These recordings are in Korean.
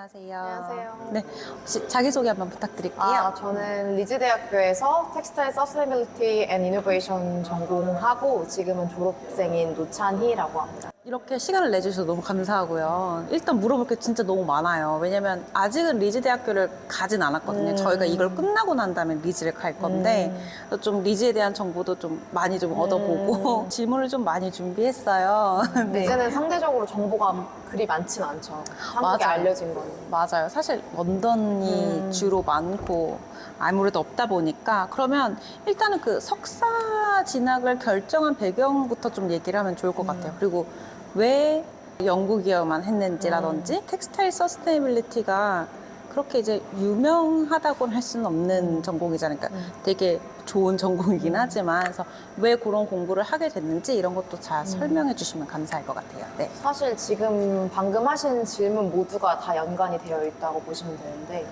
안녕하세요. 안녕하세요. 네, 혹시 자기소개 한번 부탁드릴게요. 아, 저는 리즈대학교에서 텍스타일 서스테이빌리티 앤 이노베이션 전공하고 지금은 졸업생인 노찬희라고 합니다. 이렇게 시간을 내주셔서 너무 감사하고요. 일단 물어볼 게 진짜 너무 많아요. 왜냐면 아직은 리즈 대학교를 가진 않았거든요. 음. 저희가 이걸 끝나고 난 다음에 리즈를 갈 건데 좀 리즈에 대한 정보도 좀 많이 좀 얻어보고 질문을 좀 많이 준비했어요. 네. 리즈는 상대적으로 정보가 그리 많진 않죠. 한국에 맞아요. 알려진 거는. 맞아요. 사실 런던이 음. 주로 많고 아무래도 없다 보니까 그러면 일단은 그 석사 진학을 결정한 배경부터 좀 얘기를 하면 좋을 것 같아요. 그리고 왜 영국이어만 했는지라든지 텍스타일 서스테이빌리티가 그렇게 이제 유명하다고는 할 수는 없는 전공이잖아요. 그러니까 되게 좋은 전공이긴 하지만 그래서 왜 그런 공부를 하게 됐는지 이런 것도 잘 설명해 주시면 감사할 것 같아요. 네. 사실 지금 방금 하신 질문 모두가 다 연관이 되어 있다고 보시면 되는데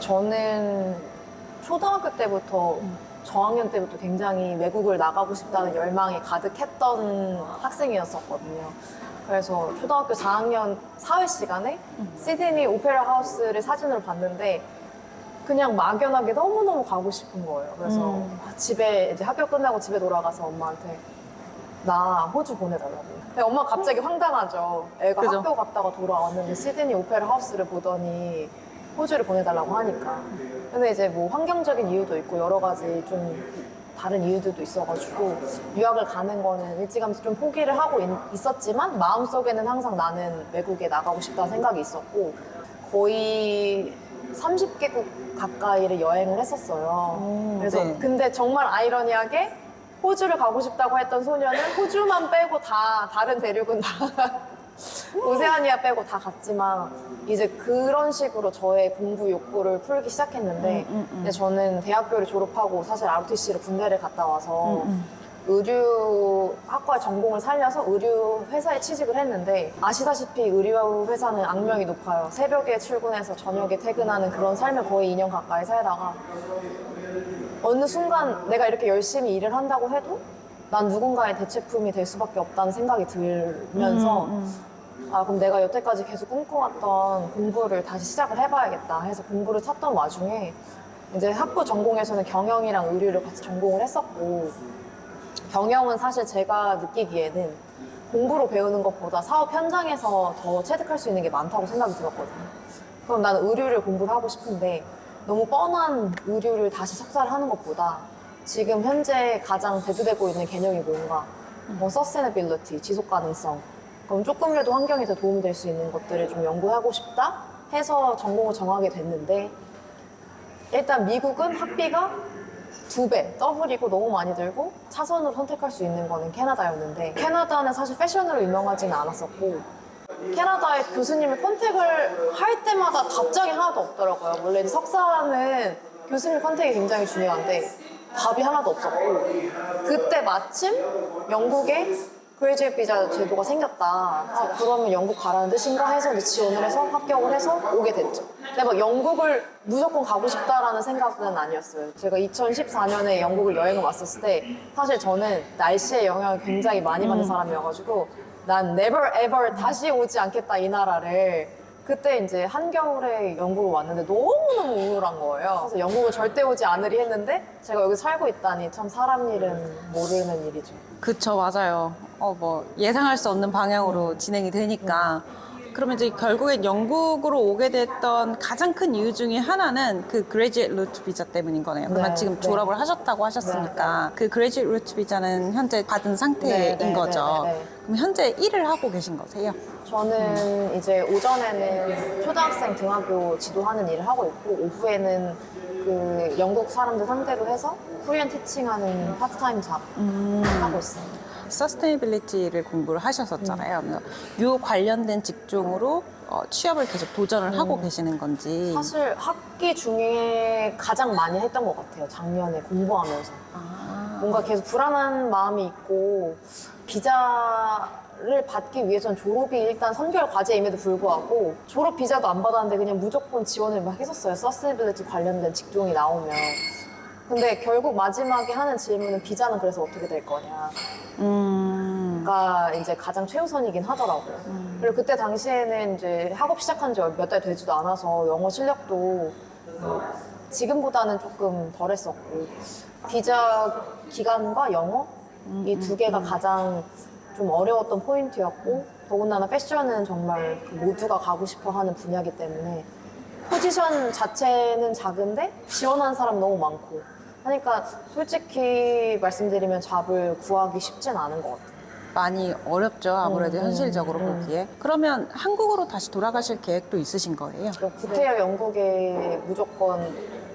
저는 초등학교 때부터 저학년 때부터 굉장히 외국을 나가고 싶다는 열망이 가득했던 학생이었었거든요. 그래서 초등학교 4학년 사회 시간에 시드니 오페라 하우스를 사진으로 봤는데 그냥 막연하게 너무너무 가고 싶은 거예요. 그래서 음. 집에 이제 학교 끝나고 집에 돌아가서 엄마한테 나 호주 보내달라고. 근데 엄마 가 갑자기 황당하죠. 애가 그죠. 학교 갔다가 돌아왔는데 시드니 오페라 하우스를 보더니 호주를 보내달라고 하니까. 근데 이제 뭐 환경적인 이유도 있고 여러 가지 좀 다른 이유들도 있어가지고 유학을 가는 거는 일찌감치 좀 포기를 하고 있, 었지만 마음속에는 항상 나는 외국에 나가고 싶다는 생각이 있었고 거의 30개국 가까이를 여행을 했었어요. 오, 그래서 네. 근데 정말 아이러니하게 호주를 가고 싶다고 했던 소녀는 호주만 빼고 다 다른 대륙은 다 오세아니아 빼고 다 갔지만 이제 그런 식으로 저의 공부 욕구를 풀기 시작했는데 음, 음, 음. 근데 저는 대학교를 졸업하고 사실 ROTC로 군대를 갔다 와서 음, 의류 학과 전공을 살려서 의류 회사에 취직을 했는데 아시다시피 의류 회사는 악명이 높아요. 새벽에 출근해서 저녁에 퇴근하는 그런 삶을 거의 2년 가까이 살다가 어느 순간 내가 이렇게 열심히 일을 한다고 해도 난 누군가의 대체품이 될 수밖에 없다는 생각이 들면서 음, 아 그럼 내가 여태까지 계속 꿈꿔왔던 공부를 다시 시작을 해봐야겠다 해서 공부를 찾던 와중에 이제 학부 전공에서는 경영이랑 의류를 같이 전공을 했었고 경영은 사실 제가 느끼기에는 공부로 배우는 것보다 사업 현장에서 더 체득할 수 있는 게 많다고 생각이 들었거든요. 그럼 나는 의류를 공부를 하고 싶은데 너무 뻔한 의류를 다시 석사를 하는 것보다 지금 현재 가장 대두되고 있는 개념이 뭔가? 뭐 서스테너빌리티, 지속 가능성. 그럼 조금이라도 환경에 더 도움이 될 수 있는 것들을 좀 연구하고 싶다? 해서 전공을 정하게 됐는데 일단 미국은 학비가 두 배, 더블이고 너무 많이 들고 차선으로 선택할 수 있는 거는 캐나다였는데 캐나다는 사실 패션으로 유명하지는 않았었고 캐나다의 교수님을 컨택을 할 때마다 답장이 하나도 없더라고요. 원래 석사는 교수님 컨택이 굉장히 중요한데 답이 하나도 없었고 그때 마침 영국에 그레이지웨이 비자 제도가 생겼다. 아, 그러면 영국 가라는 뜻인가 해서 이제 지원을 해서 합격을 해서 오게 됐죠. 근데 막 영국을 무조건 가고 싶다라는 생각은 아니었어요. 제가 2014년에 영국을 여행을 왔었을 때 사실 저는 날씨의 영향을 굉장히 많이 받는 사람이어가지고 난 never ever 다시 오지 않겠다 이 나라를 그때 이제 한겨울에 영국을 왔는데 너무너무 우울한 거예요. 그래서 영국을 절대 오지 않으리 했는데 제가 여기 살고 있다니 참 사람 일은 모르는 일이죠. 그쵸, 맞아요. 어, 뭐, 예상할 수 없는 방향으로 진행이 되니까. 그러면 이제 결국엔 영국으로 오게 됐던 가장 큰 이유 중에 하나는 그 그레지엣 루트 비자 때문인 거네요. 그러면 네, 지금 네. 졸업을 하셨다고 하셨으니까 그 그레지엣 루트 비자는 현재 받은 상태인 네, 네, 거죠. 네, 네, 네. 그럼 현재 일을 하고 계신 거세요? 저는 이제 오전에는 초등학생 등하교 지도하는 일을 하고 있고 오후에는 그 영국 사람들 상대로 해서 코리안 티칭하는 파트타임 잡 하고 있어요. 서스테이빌리티를 공부를 하셨었잖아요. 음. 그래서 요 관련된 직종으로 어, 취업을 계속 도전을 하고 계시는 건지. 음. 사실 학기 중에 가장 많이 했던 것 같아요. 작년에 공부하면서. 아. 뭔가 계속 불안한 마음이 있고 비자를 받기 위해선 졸업이 일단 선결 과제임에도 불구하고 졸업 비자도 안 받았는데 그냥 무조건 지원을 막 했었어요. 서스테이빌리티 관련된 직종이 나오면. 근데 결국 마지막에 하는 질문은 비자는 그래서 어떻게 될 거냐. 음. 가 이제 가장 최우선이긴 하더라고요. 그리고 그때 당시에는 이제 학업 시작한 지 몇 달 되지도 않아서 영어 실력도 뭐 지금보다는 조금 덜했었고 비자 기간과 영어 이 두 개가 가장 좀 어려웠던 포인트였고 더군다나 패션은 정말 그 모두가 가고 싶어 하는 분야이기 때문에 포지션 자체는 작은데 지원하는 사람 너무 많고 하니까 솔직히 말씀드리면 잡을 구하기 쉽진 않은 것 같아요. 많이 어렵죠. 아무래도 음, 현실적으로 음, 음. 보기에. 그러면 한국으로 다시 돌아가실 계획도 있으신 거예요? 구태여 영국에 무조건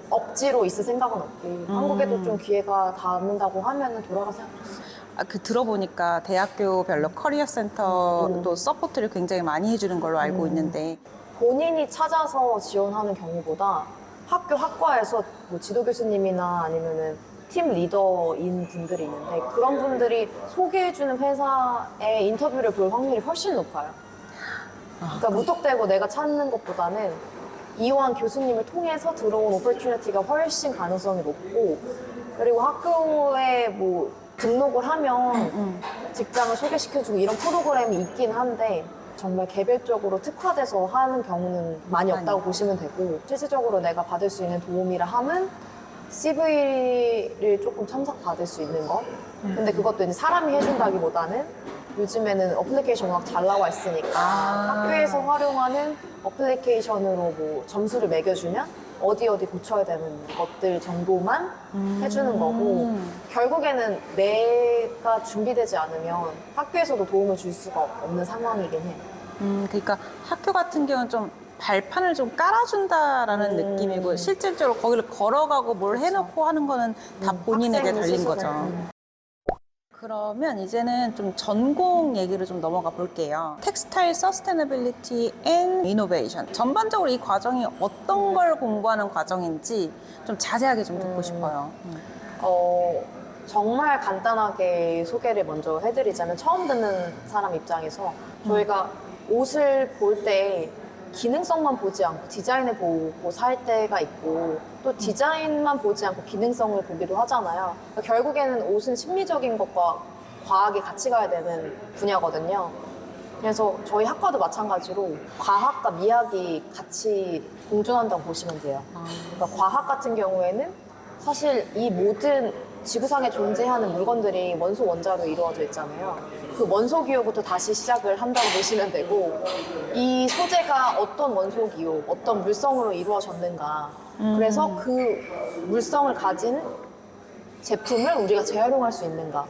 억지로 있을 생각은 없고 한국에도 좀 기회가 닿는다고 하면 돌아갈 생각 없어요. 아, 그 들어보니까 대학교별로 커리어 센터도 서포트를 굉장히 많이 해주는 걸로 알고 음. 있는데 본인이 찾아서 지원하는 경우보다 학교 학과에서 뭐 지도 교수님이나 아니면은 팀 리더인 분들이 있는데 그런 분들이 소개해주는 회사에 인터뷰를 볼 확률이 훨씬 높아요. 그러니까 무턱대고 내가 찾는 것보다는 이호한 교수님을 통해서 들어온 오퍼튜니티가 훨씬 가능성이 높고 그리고 학교에 뭐 등록을 하면 음. 직장을 소개시켜주고 이런 프로그램이 있긴 한데 정말 개별적으로 특화돼서 하는 경우는 많이 없다고. 보시면 되고 실질적으로 내가 받을 수 있는 도움이라 함은 CV를 조금 첨삭받을 수 있는 거 근데 그것도 이제 사람이 해준다기보다는 요즘에는 어플리케이션 워낙 잘 나와 있으니까 아. 학교에서 활용하는 어플리케이션으로 뭐 점수를 매겨주면 어디 어디 고쳐야 되는 것들 정도만 해주는 거고 결국에는 내가 준비되지 않으면 학교에서도 도움을 줄 수가 없는 상황이긴 해. 음, 그러니까 학교 같은 경우는 좀 발판을 좀 깔아준다라는 음. 느낌이고 실질적으로 거기를 걸어가고 뭘 해놓고 하는 거는 다 음, 본인에게 학생 달린 스스로. 거죠. 음. 그러면 이제는 좀 전공 얘기를 좀 넘어가 볼게요. 텍스타일 서스테너빌리티 앤 이노베이션. 전반적으로 이 과정이 어떤 걸 공부하는 과정인지 좀 자세하게 좀 듣고 음. 싶어요. 어, 정말 간단하게 소개를 먼저 해드리자면 처음 듣는 사람 입장에서 저희가 옷을 볼 때 기능성만 보지 않고 디자인을 보고 살 때가 있고 또 디자인만 보지 않고 기능성을 보기도 하잖아요. 그러니까 결국에는 옷은 심리적인 것과 과학이 같이 가야 되는 분야거든요. 그래서 저희 학과도 마찬가지로 과학과 미학이 같이 공존한다고 보시면 돼요. 그러니까 과학 같은 경우에는 사실 이 모든 지구상에 존재하는 물건들이 원소 원자로 이루어져 있잖아요. 그 원소 기호부터 다시 시작을 한다고 보시면 되고 이 소재가 어떤 원소 기호, 어떤 물성으로 이루어졌는가. 그래서 그 물성을 가진 제품을 우리가 재활용할 수 있는가.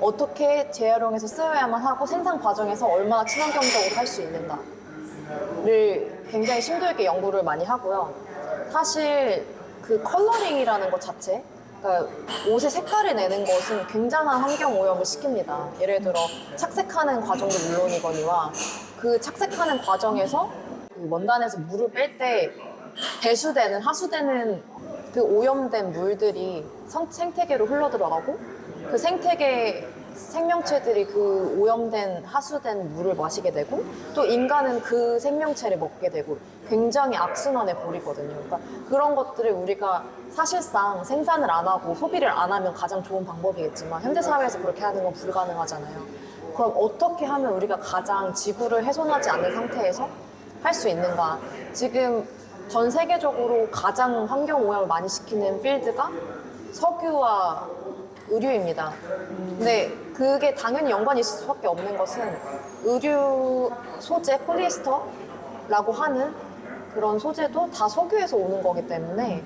어떻게 재활용해서 쓰여야만 하고 생산 과정에서 얼마나 친환경적으로 할 수 있는가를 굉장히 심도 있게 연구를 많이 하고요. 사실 그 컬러링이라는 것 자체, 그러니까 옷의 색깔을 내는 것은 굉장한 환경 오염을 시킵니다. 예를 들어 착색하는 과정도 물론이거니와 그 착색하는 과정에서 그 원단에서 물을 뺄 때 배수되는 하수되는 그 오염된 물들이 성- 생태계로 흘러 들어가고 그 생태계 생명체들이 그 오염된 하수된 물을 마시게 되고 또 인간은 그 생명체를 먹게 되고 굉장히 악순환의 고리거든요. 그러니까 그런 것들을 우리가 사실상 생산을 안 하고 소비를 안 하면 가장 좋은 방법이겠지만 현대 사회에서 그렇게 하는 건 불가능하잖아요. 그럼 어떻게 하면 우리가 가장 지구를 훼손하지 않는 상태에서 할 수 있는가? 지금 전 세계적으로 가장 환경 오염을 많이 시키는 필드가 석유와 의류입니다. 근데 그게 당연히 연관이 있을 수밖에 없는 것은 의류 소재 폴리에스터라고 하는 그런 소재도 다 석유에서 오는 거기 때문에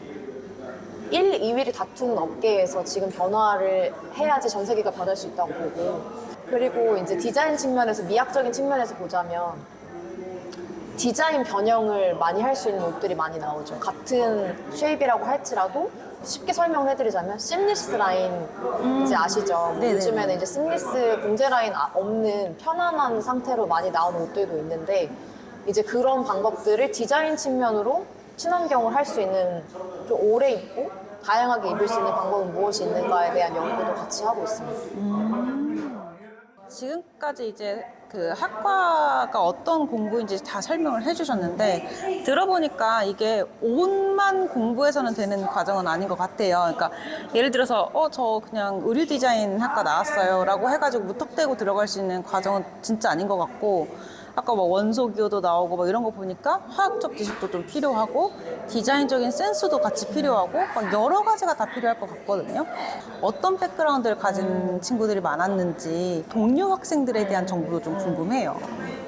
1, 2위를 다투는 업계에서 지금 변화를 해야지 전 세계가 변할 수 있다고 보고 그리고 이제 디자인 측면에서 미학적인 측면에서 보자면 디자인 변형을 많이 할 수 있는 옷들이 많이 나오죠. 같은 쉐입이라고 할지라도 쉽게 설명을 해드리자면 심리스 라인 이제 아시죠? 네네네. 요즘에는 이제 심리스 봉제 라인 아- 없는 편안한 상태로 많이 나오는 옷들도 있는데 이제 그런 방법들을 디자인 측면으로 친환경을 할 수 있는 좀 오래 입고 다양하게 입을 수 있는 방법은 무엇이 있는가에 대한 연구도 같이 하고 있습니다. 지금까지 이제 그 학과가 어떤 공부인지 다 설명을 해주셨는데 들어보니까 이게 옷만 공부해서는 되는 과정은 아닌 것 같아요. 그러니까 예를 들어서 어 저 그냥 의류 디자인 학과 나왔어요라고 해가지고 무턱대고 들어갈 수 있는 과정은 진짜 아닌 것 같고 아까 뭐 원소 기호도 나오고 뭐 이런 거 보니까 화학적 지식도 좀 필요하고 디자인적인 센스도 같이 필요하고 막 여러 가지가 다 필요할 것 같거든요. 어떤 백그라운드를 가진 친구들이 많았는지 동료 학생들에 대한 정보도 좀 궁금해요.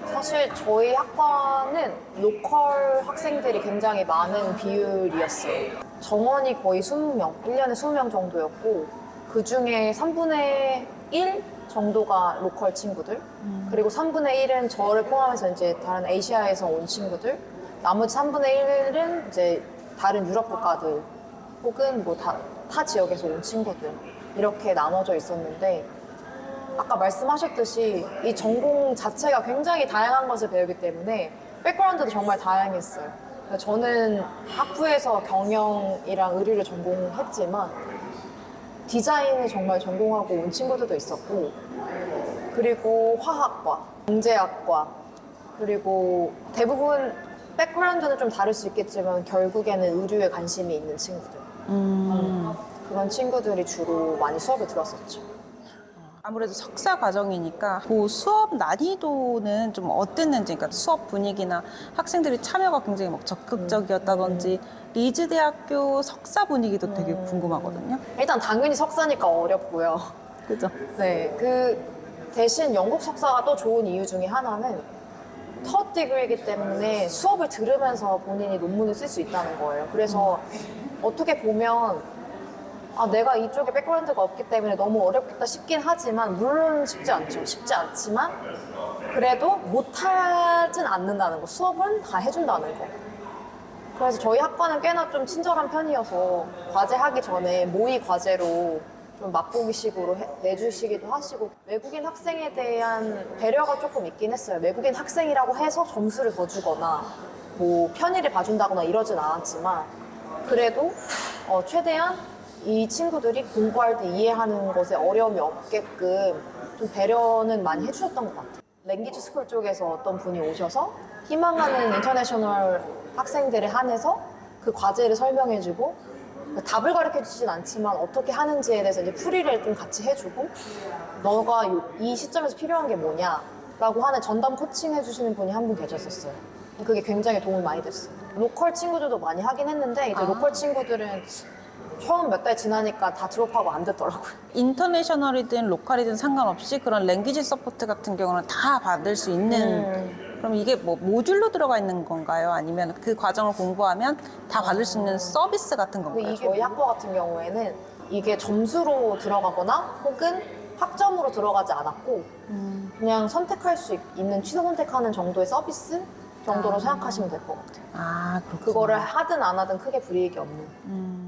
사실 저희 학과는 로컬 학생들이 굉장히 많은 비율이었어요. 정원이 거의 20명, 1년에 20명 정도였고, 그 중에 3분의 1 정도가 로컬 친구들, 그리고 3분의 1은 저를 포함해서 이제 다른 아시아에서 온 친구들, 나머지 3분의 1은 이제 다른 유럽 국가들, 혹은 뭐 다, 타 지역에서 온 친구들, 이렇게 나눠져 있었는데, 아까 말씀하셨듯이 이 전공 자체가 굉장히 다양한 것을 배우기 때문에 백그라운드도 정말 다양했어요. 그러니까 저는 학부에서 경영이랑 의류를 전공했지만 디자인을 정말 전공하고 온 친구들도 있었고 그리고 화학과, 경제학과 그리고 대부분 백그라운드는 좀 다를 수 있겠지만 결국에는 의류에 관심이 있는 친구들 음, 그런 친구들이 주로 많이 수업을 들었었죠. 아무래도 석사 과정이니까 그 수업 난이도는 좀 어땠는지, 그러니까 수업 분위기나 학생들이 참여가 굉장히 막 적극적이었다든지 리즈 대학교 석사 분위기도 되게 궁금하거든요. 일단 당연히 석사니까 어렵고요. 그죠? 네, 그 대신 영국 석사가 또 좋은 이유 중에 하나는 첫 디그리이기 때문에 수업을 들으면서 본인이 논문을 쓸 수 있다는 거예요. 그래서 어떻게 보면 아, 내가 이쪽에 백그라운드가 없기 때문에 너무 어렵겠다 싶긴 하지만 물론 쉽지 않죠. 쉽지 않지만 그래도 못하진 않는다는 거. 수업은 다 해준다는 거. 그래서 저희 학과는 꽤나 좀 친절한 편이어서 과제 하기 전에 모의 과제로 좀 맛보기 식으로 해- 내주시기도 하시고 외국인 학생에 대한 배려가 조금 있긴 했어요. 외국인 학생이라고 해서 점수를 더 주거나 뭐 편의를 봐준다거나 이러진 않았지만 그래도 어, 최대한 이 친구들이 공부할 때 이해하는 것에 어려움이 없게끔 좀 배려는 많이 해주셨던 것 같아요. 랭귀지 스쿨 쪽에서 어떤 분이 오셔서 희망하는 인터내셔널 학생들에 한해서 그 과제를 설명해주고 그 답을 가르쳐 주진 않지만 어떻게 하는지에 대해서 이제 풀이를 좀 같이 해주고 너가 요- 이 시점에서 필요한 게 뭐냐라고 하는 전담 코칭 해주시는 분이 한 분 계셨었어요. 그게 굉장히 도움이 많이 됐어요. 로컬 친구들도 많이 하긴 했는데 이제 아. 로컬 친구들은 처음 몇 달 지나니까 다 드롭하고 안 됐더라고요. 인터내셔널이든 로컬이든 상관없이 그런 랭귀지 서포트 같은 경우는 다 받을 수 있는 음. 그럼 이게 뭐 모듈로 들어가 있는 건가요? 아니면 그 과정을 공부하면 다 받을 수 있는 서비스 같은 근데 건가요? 이게 저희 학과 같은 경우에는 이게 점수로 들어가거나 혹은 학점으로 들어가지 않았고 음, 그냥 선택할 수 있- 있는 취소 선택하는 정도의 서비스 정도로 아. 생각하시면 될 것 같아요. 아 그렇구나. 그거를 하든 안 하든 크게 불이익이 없는. 음.